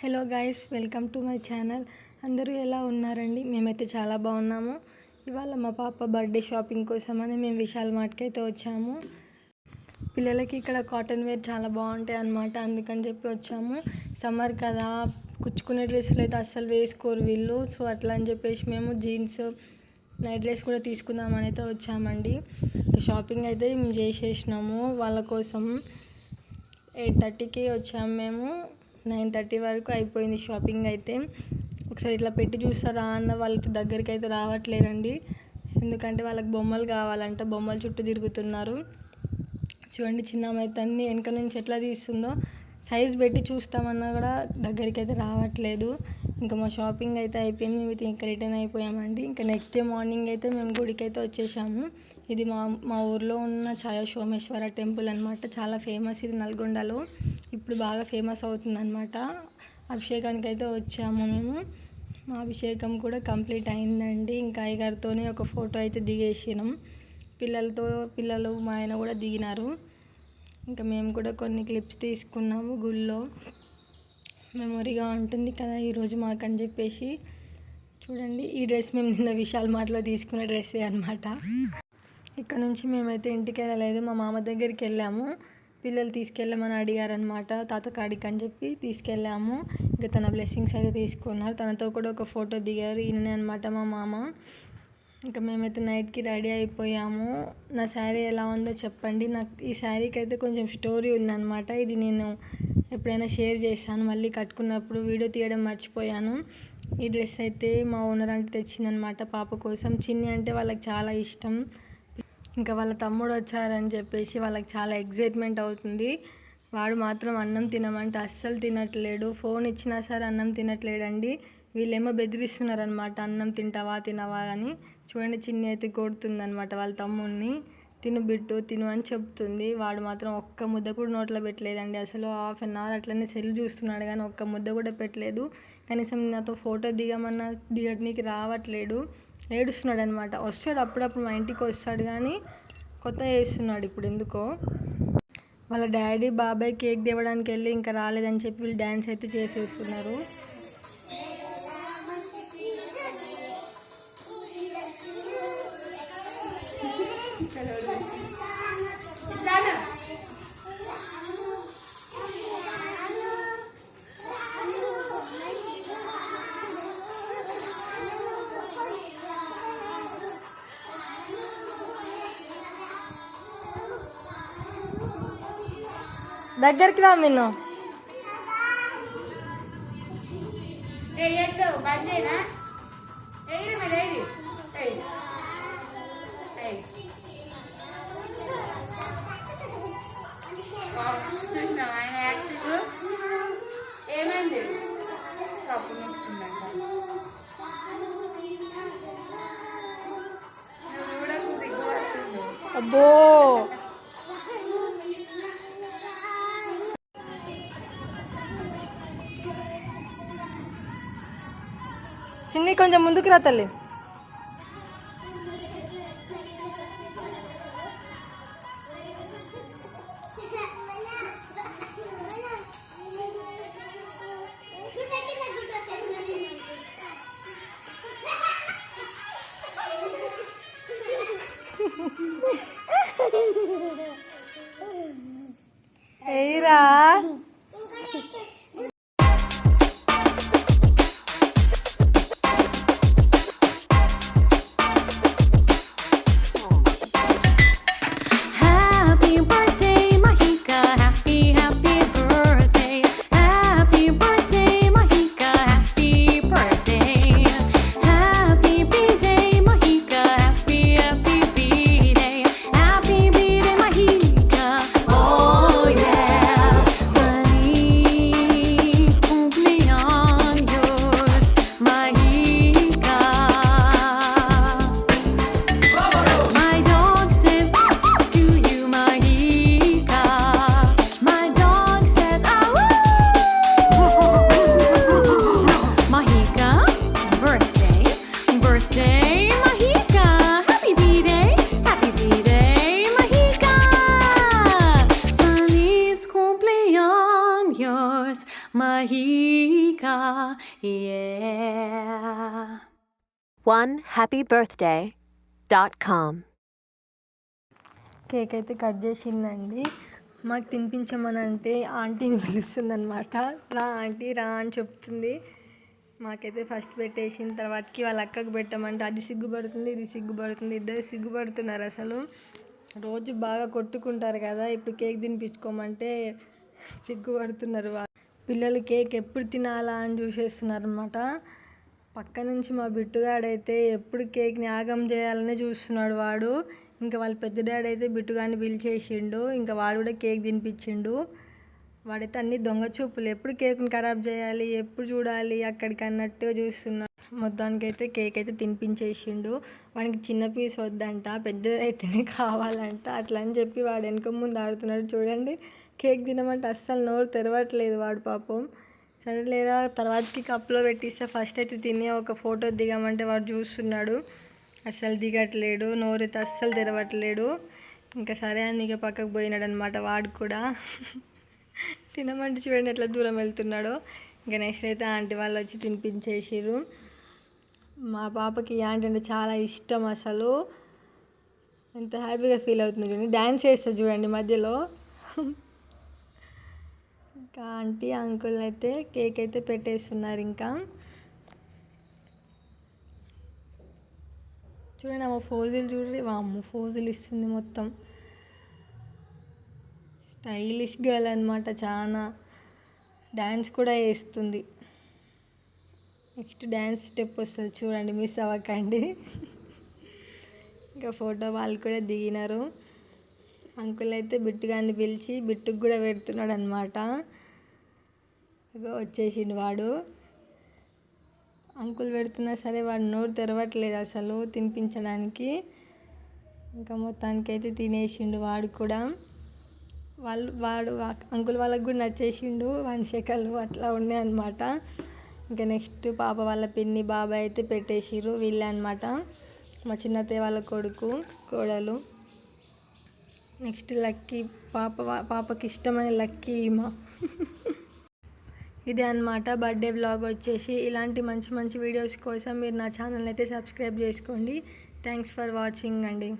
Hello guys welcome to my channel. అందరూ ఎలా ఉన్నారండి? మేమైతే చాలా బాగున్నాము. ఇవాళ మా పాప బర్త్డే షాపింగ్ కోసమని మేము విశాల్ మార్ట్కి అయితే వచ్చాము. పిల్లలకి ఇక్కడ కాటన్ వేర్ చాలా బాగుంటాయి అన్నమాట. అందుకని చెప్పి వచ్చాము. సమ్మర్ కదా కుచ్చుకునే డ్రెస్సులు అయితే అస్సలు వేసుకోరు వీళ్ళు. సో అట్లా అని చెప్పేసి మేము జీన్స్ నైట్ డ్రెస్ కూడా తీసుకుందామని అయితే వచ్చామండి. షాపింగ్ అయితే మేము చేసేసినాము. వాళ్ళ కోసం ఎయిట్ థర్టీకి వచ్చాము మేము. నైన్ థర్టీ వరకు అయిపోయింది షాపింగ్ అయితే. ఒకసారి ఇట్లా పెట్టి చూస్తారా అన్న వాళ్ళకి దగ్గరికి అయితే రావట్లేరండి ఎందుకంటే వాళ్ళకి బొమ్మలు కావాలంట బొమ్మలు చుట్టూ తిరుగుతున్నారు. చూడండి చిన్న అయితే అన్ని వెనక నుంచి ఎట్లా తీస్తుందో. సైజ్ పెట్టి చూస్తామన్నా కూడా దగ్గరికి అయితే రావట్లేదు. ఇంకా మా షాపింగ్ అయితే అయిపోయింది మేము ఇంకా రిటర్న్ అయిపోయామండి. ఇంకా నెక్స్ట్ డే మార్నింగ్ అయితే మేము గుడికి అయితే వచ్చేసాము. ఇది మా మా ఊర్లో ఉన్న ఛాయా సోమేశ్వర టెంపుల్ అనమాట చాలా ఫేమస్ ఇది నల్గొండలో. ఇప్పుడు బాగా ఫేమస్ అవుతుంది అనమాట అభిషేకానికి అయితే వచ్చాము మేము. మా అభిషేకం కూడా కంప్లీట్ అయిందండి. ఇంకా అయ్యగారితోనే ఒక ఫోటో అయితే దిగేసినాం. పిల్లలతో పిల్లలు మా ఆయన కూడా దిగినారు. ఇంకా మేము కూడా కొన్ని క్లిప్స్ తీసుకున్నాము గుళ్ళో. మెమొరీగా ఉంటుంది కదా ఈరోజు మాకు అని చెప్పేసి. చూడండి ఈ డ్రెస్ మేము నిన్న విశాల్ మాటలో తీసుకున్న డ్రెస్సే అనమాట ఇక్కడ నుంచి మేమైతే ఇంటికి వెళ్ళలేదు. మా మామ దగ్గరికి వెళ్ళాము. పిల్లలు తీసుకెళ్ళమని అడిగారనమాట తాత కాడికి అని చెప్పి తీసుకెళ్ళాము. ఇంకా తన బ్లెస్సింగ్స్ అయితే తీసుకున్నారు. తనతో కూడా ఒక ఫోటో దిగారు ఈయననే అనమాట మా మామ. ఇంకా మేమైతే నైట్కి రెడీ అయిపోయాము. నా శారీ ఎలా ఉందో చెప్పండి. నాకు ఈ శారీకి అయితే కొంచెం స్టోరీ ఉందన్నమాట. ఇది నేను ఎప్పుడైనా షేర్ చేశాను. మళ్ళీ కట్టుకున్నప్పుడు వీడియో తీయడం మర్చిపోయాను. ఈ డ్రెస్ అయితే మా ఓనర్ అంటే తెచ్చిందనమాట పాప కోసం. చిన్ని అంటే వాళ్ళకి చాలా ఇష్టం. ఇంకా వాళ్ళ తమ్ముడు వచ్చారని చెప్పేసి వాళ్ళకి చాలా ఎగ్జైట్మెంట్ అవుతుంది. వాడు మాత్రం అన్నం తినమంటే అస్సలు తినట్లేడు. ఫోన్ ఇచ్చినా సరే అన్నం తినట్లేడండి. వీళ్ళేమో బెదిరిస్తున్నారనమాట అన్నం తింటావా తినవా అని. చూడండి చిన్న అయితే కొడుతుందనమాట వాళ్ళ తమ్ముడిని తిను బిట్టు తిను అని చెప్తుంది. వాడు మాత్రం ఒక్క ముద్ద కూడా నోట్లో పెట్టలేదండి. అసలు హాఫ్ అన్ అవర్ అట్లనే సెల్ చూస్తున్నాడు కానీ ఒక్క ముద్ద కూడా పెట్టలేదు. కనీసం నాతో ఫోటో దిగమన్నా దిగడానికి రావట్లేడు. ఏడుస్తున్నాడు అనమాట వస్తాడు అప్పుడప్పుడు మా ఇంటికి వస్తాడు కానీ కొత్త వేస్తున్నాడు ఇప్పుడు ఎందుకో. వాళ్ళ డాడీ బాబాయ్ కేక్ తేవడానికి వెళ్ళి ఇంకా రాలేదని చెప్పి వీళ్ళు డ్యాన్స్ అయితే చేసేస్తున్నారు. దగ్గరికి రా మిన్ను. ఏమైంది? కప్పు నొస్తుందంట అబ్బో. కొంచెం ముందుకు రా తల్లి. Chica, yeah. One happy birthday dot com. Cake అయితే కట్ చేసిందండి మాకు తినిపించమని అంటే ఆంటీని పిలుస్తుంది అనమాట రా ఆంటీ రా అని చెప్తుంది మాకైతే ఫస్ట్ పెట్టేసిన తర్వాతకి వాళ్ళ అక్కకు పెట్టమంటే అది సిగ్గుపడుతుంది ఇది సిగ్గుపడుతుంది ఇద్దరు సిగ్గుపడుతున్నారు అసలు రోజు బాగా కొట్టుకుంటారు కదా ఇప్పుడు కేక్ తినిపించుకోమంటే సిగ్గుపడుతున్నారు వా- పిల్లలు కేక్ ఎప్పుడు తినాలా అని చూసేస్తున్నారు అనమాట పక్క నుంచి మా బిట్టుగాడైతే ఎప్పుడు కేక్ని ఆగం చేయాలని చూస్తున్నాడు వాడు. ఇంకా వాళ్ళ పెద్ద డాడీ అయితే బిట్టుగాని పిలిచేసిండు. ఇంకా వాడు కూడా కేక్ తినిపించిండు. వాడైతే అన్ని దొంగ చూపులు. ఎప్పుడు కేక్ని ఖరాబ్ చేయాలి ఎప్పుడు చూడాలి అక్కడికి అన్నట్టు చూస్తున్నాడు. మొత్తానికైతే కేక్ అయితే తినిపించేసిండు. వానికి చిన్న పీస్ వద్దంట పెద్దదైతేనే కావాలంట. అట్లా అని చెప్పి వాడు వెనక ముందు ఆడుతున్నాడు. చూడండి. కేక్ తినమంటే అస్సలు నోరు తెరవట్లేదు వాడు పాపం. సరేలేరా తర్వాతకి కప్లో పెట్టిస్తే. ఫస్ట్ అయితే తిని ఒక ఫోటో దిగమంటే వాడు చూస్తున్నాడు. అస్సలు దిగట్లేడు నోరైతే అస్సలు తెరవట్లేడు. ఇంకా సరే అని ఇక పక్కకు పోయినాడు అనమాట వాడు కూడా. తినమంటే చూడండి ఎట్లా దూరం వెళ్తున్నాడో. ఇంకా నెక్స్ట్ అయితే ఆంటీ వాళ్ళు వచ్చి తినిపించేసారు మా పాపకి ఆంటీ అంటే చాలా ఇష్టం అసలు. ఎంత హ్యాపీగా ఫీల్ అవుతుంది చూడండి. డ్యాన్స్ వేస్తుంది చూడండి మధ్యలో. ఇంకా ఆంటీ అంకుల్ అయితే కేక్ అయితే పెట్టేస్తున్నారు ఇంకా. చూడండి ఆమె ఫోజులు చూడండి. వామ్మ ఫోజులు ఇస్తుంది మొత్తం. స్టైలిష్ గర్ల్ అనమాట చాలా. డ్యాన్స్ కూడా వేస్తుంది నెక్స్ట్ డ్యాన్స్ స్టెప్ వస్తుంది. చూడండి మిస్ అవ్వకండి. ఇంకా ఫోటో వాళ్ళు కూడా దిగినారు. అంకుల్ అయితే బిట్టుగాన్ని పిలిచి బిట్టుకు కూడా పెడుతున్నాడు అనమాట వచ్చేసిండు వాడు. అంకుల్ పెడుతున్నా సరే వాడు నోరు తెరవట్లేదు అసలు తినిపించడానికి. ఇంకా మొత్తానికి అయితే తినేసిండు వాడు కూడా. వాళ్ళు వాడు అంకుల్ వాళ్ళకి కూడా నచ్చేసిండు వాని శకలు అట్లా ఉన్నాయి అనమాట ఇంకా నెక్స్ట్ పాప వాళ్ళ పిన్ని బాబాయ్ అయితే పెట్టేసిరు వీళ్ళే అనమాట మా చిన్నత్తయ్య వాళ్ళ కొడుకు కోడలు. నెక్స్ట్ లక్కీ పాప పాపకి ఇష్టమైన లక్కీ మా ఇదే అనమాట బర్త్డే వ్లాగ్ వచ్చేసి ఇలాంటి మంచి మంచి వీడియోస్ కోసం మీరు నా ఛానల్ అయితే సబ్స్క్రైబ్ చేసుకోండి. థ్యాంక్స్ ఫర్ వాచింగ్ అండి.